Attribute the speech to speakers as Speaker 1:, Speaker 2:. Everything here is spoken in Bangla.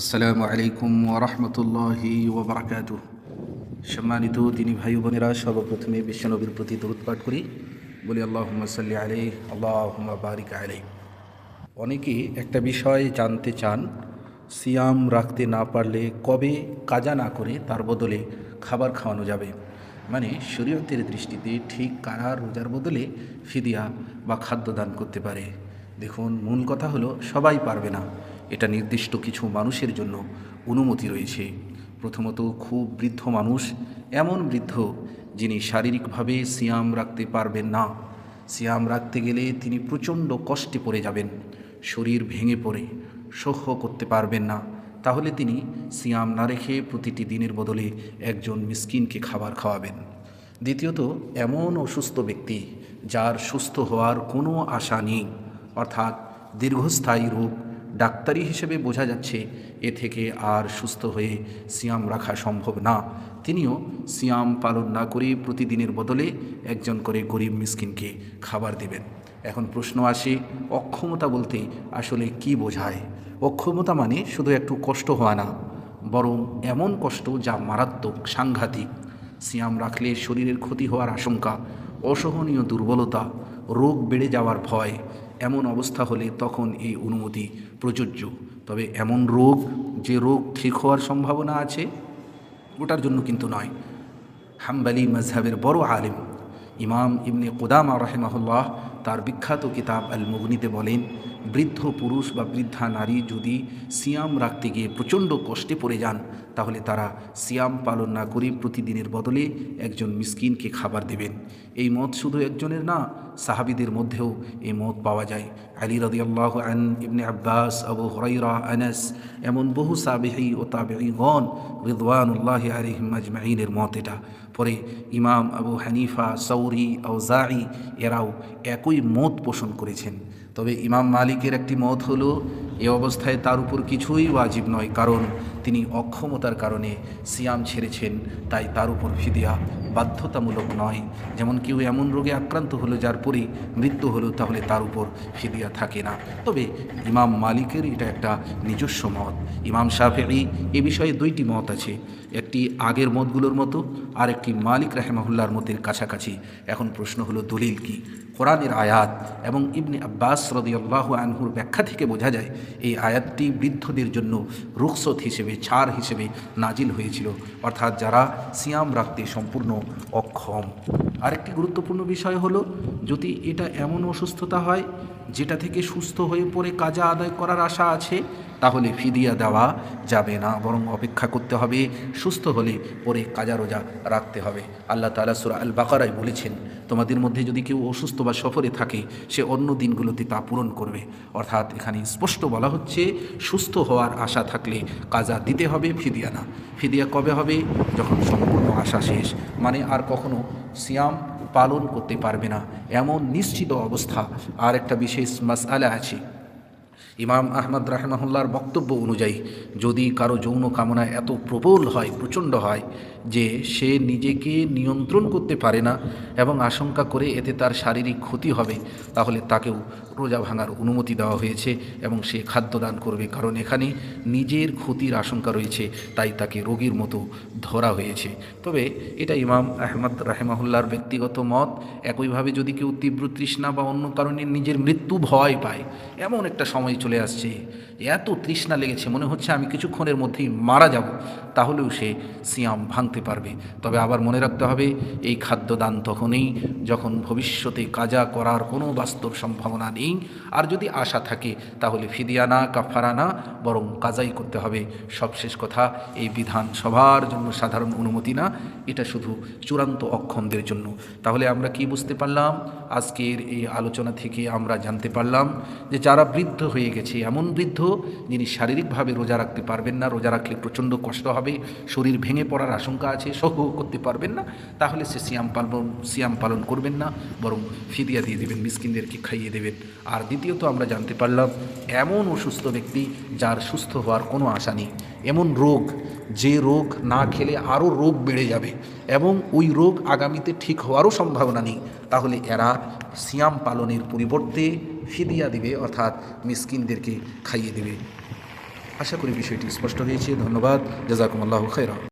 Speaker 1: আসসালামু আলাইকুম ওরহমতুল্লাহি ওবরাকাত সম্মানিত তিনি ভাই বোনেরা, সর্বপ্রথমে বিশ্বনবীর প্রতি দরুদ পাঠ করি। বলি আল্লাহ সাল্লি আলাই আল্লাহ বারিক আলাই অনেকে একটা বিষয় জানতে চান, সিয়াম রাখতে না পারলে কবে কাজা না করে তার বদলে খাবার খাওয়ানো যাবে? মানে শরীয়তের দৃষ্টিতে ঠিক কারা রোজার বদলে ফিদিয়া বা খাদ্য দান করতে পারে? দেখুন, মূল কথা হলো সবাই পারবে না। এটা নির্দিষ্ট কিছু মানুষের জন্য অনুমতি রয়েছে। প্রথমত, খুব বৃদ্ধ মানুষ, এমন বৃদ্ধ যিনি শারীরিকভাবে সিয়াম রাখতে পারবেন না। সিয়াম রাখতে গেলে তিনি প্রচণ্ড কষ্টে পড়ে যাবেন, শরীর ভেঙে পড়ে, সহ্য করতে পারবেন না। তাহলে তিনি সিয়াম না রেখে প্রতিটি দিনের বদলে একজন মিসকিনকে খাবার খাওয়াবেন। দ্বিতীয়ত, এমন অসুস্থ ব্যক্তি যার সুস্থ হওয়ার কোনো আশা নেই, অর্থাৎ দীর্ঘস্থায়ী রোগ ডাক্তারি হিসেবে বোঝা যাচ্ছে, এ থেকে আর সুস্থ হয়ে সিয়াম রাখা সম্ভব না। তিনিও সিয়াম পালন না করে প্রতিদিনের বদলে একজন করে গরিব মিসকিনকে খাবার দেবেন। এখন প্রশ্ন আসে, অক্ষমতা বলতে আসলে কি বোঝায়? অক্ষমতা মানে শুধু একটু কষ্ট হওয়া না, বরং এমন কষ্ট যা মারাত্মক, সাংঘাতিক। সিয়াম রাখলে শরীরের ক্ষতি হওয়ার আশঙ্কা, অসহনীয় দুর্বলতা, রোগ বেড়ে যাওয়ার ভয় এমন অবস্থা হলে তখন এই অনুমতি প্রযোজ্য। তবে এমন রোগ, যে রোগ ঠিক হওয়ার সম্ভাবনা আছে, ওটার জন্য কিন্তু নয়। হাম্বালি মজহাবের বড় আলেম ইমাম ইবনে কোদামা রহেমাহুল্লাহ তার বিখ্যাত কিতাব আল মুগনিতে বলেন, বৃদ্ধ পুরুষ বা বৃদ্ধা নারী যদি সিয়াম রাখতে গিয়ে প্রচণ্ড কষ্টে পড়ে যান, তাহলে তারা সিয়াম পালন না করে প্রতিদিনের বদলে একজন মিসকিনকে খাবার দেবেন। এই মত শুধু একজনের না সাহাবিদের মধ্যেও এই মত পাওয়া যায়। আলী রদিয়াল্লাহ আন, ইবনে আব্বাস, আবু হরাইরা, আনাস, এমন বহু সাবেহি ও তাবেঈগণ রিদওয়ানুল্লাহ আলিহিম আজমাইনের মত এটা। পরে ইমাম আবু হানিফা, সৌরি আউজাই এরাও একই মত পোষণ করেছেন। তবে ইমাম মালিকের একটি মত হলো এ অবস্থায় তার উপর কিছুই ওয়াজিব নয়, কারণ তিনি অক্ষমতার কারণে সিয়াম ছেড়েছেন, তাই তার উপর ফিদিয়া বাধ্যতামূলক নয়। যেমন কেউ এমন রোগে আক্রান্ত হলো, যার পরে মৃত্যু হলো, তাহলে তার উপর ফিদিয়া থাকে না। তবে ইমাম মালিকের এটা একটা নিজস্ব মত। ইমাম শাফেরি এ বিষয়ে দুইটি মত আছে। একটি আগের মতগুলোর মতো, আর একটি মালিক রাহেমাহুল্লার মতের কাছাকাছি। এখন প্রশ্ন হলো, দলিল কি? কোরআনের আয়াত এবং ইবনে আব্বাস রদিয়াল্লাহ আনহুর ব্যাখ্যা থেকে বোঝা যায়, এই আয়াতটি বৃদ্ধদের জন্য রুখসত হিসেবে, ছাড় হিসেবে নাজিল হয়েছিল। অর্থাৎ যারা সিয়াম রাখতে সম্পূর্ণ অক্ষম। আরেকটি গুরুত্বপূর্ণ বিষয় হলো, যদি এটা এমন অসুস্থতা হয় যেটা থেকে সুস্থ হয়ে পড়ে কাজা আদায় করার আশা আছে, তাহলে ফিদিয়া দেওয়া যাবে না। বরং অপেক্ষা করতে হবে, সুস্থ হলে পরে কাজা রোজা রাখতে হবে। আল্লাহ তালা সুরা আল বাকারাই বলেছেন, তোমাদের মধ্যে যদি কেউ অসুস্থ বা সফরে থাকে, সে অন্য দিনগুলোতে তা পূরণ করবে। অর্থাৎ এখানে স্পষ্ট বলা হচ্ছে, সুস্থ হওয়ার আশা থাকলে কাজা দিতে হবে, ফিদিয়া না। ফিদিয়া কবে হবে? যখন সম্পূর্ণ আশা শেষ। মানে আর কখনো সিয়াম পালন করতে পারবে না। এমন নিশ্চিত অবস্থা। আর একটা বিশেষ মাসআলা আছে। ইমাম আহমদ রাহমাহুল্লার বক্তব্য অনুযায়ী, যদি কারও যৌন কামনা এত প্রবল হয়, প্রচণ্ড হয়, যে সে নিজেকে নিয়ন্ত্রণ করতে পারে না এবং আশঙ্কা করে এতে তার শারীরিক ক্ষতি হবে, তাহলে তাকেও রোজা ভাঙার অনুমতি দেওয়া হয়েছে এবং সে খাদ্যদান করবে। কারণ এখানে নিজের ক্ষতির আশঙ্কা রয়েছে, তাই তাকে রোগীর মতো ধরা হয়েছে। তবে এটা ইমাম আহমদ রাহেমাহুল্লার ব্যক্তিগত মত, একইভাবে যদি কেউ তীব্র তৃষ্ণা বা অন্য কারণে নিজের মৃত্যু ভয় পায়, এমন একটা সময় চলে আসছে। এত তৃষ্ণা লেগেছে, মনে হচ্ছে আমি কিছুক্ষণের মধ্যেই মারা যাব, তাহলেও সে সিয়াম ভাঙতে পারবে। তবে আবার মনে রাখতে হবে, এই খাদ্যদান তখনই, যখন ভবিষ্যতে কাজা করার কোনো বাস্তব সম্ভাবনা নেই। আর যদি আশা থাকে, তাহলে ফিদিয়ানা কাফারানা বরং কাজাই করতে হবে। সবশেষ কথা, এই বিধান সবার জন্য সাধারণ অনুমতি না, এটা শুধু চূড়ান্ত অক্ষমদের জন্য। তাহলে আমরা কি বুঝতে পারলাম? আজকের এই আলোচনা থেকে আমরা জানতে পারলাম যে যারা বৃদ্ধ হয়ে গেছে এমন বৃদ্ধ যিনি শারীরিকভাবে রোজা রাখতে পারবেন না, রোজা রাখলে প্রচণ্ড কষ্ট হবে, শরীর ভেঙে পড়ার আশঙ্কা আছে সহ করতে পারবেন না, তাহলে সে সিয়াম পালন সিয়াম পালন করবেন না, বরং ফিদিয়া দিয়ে দেবেন, মিসকিনদেরকে খাইয়ে দেবেন। আর দ্বিতীয়ত আমরা জানতে পারলাম, এমন অসুস্থ ব্যক্তি যার সুস্থ হওয়ার কোনো আশা নেই। এমন রোগ, যে রোগ না খেলে আরও রোগ বেড়ে যাবে, এবং ওই রোগ আগামীতে ঠিক হওয়ারও সম্ভাবনা নেই, তাহলে এরা সিয়াম পালনের পরিবর্তে ফিদিয়া দিবে অর্থাৎ মিসকিনদেরকে খাইয়ে দেবে। আশা করি বিষয়টি স্পষ্ট হয়েছে। ধন্যবাদ। জাজাকুম খাইরা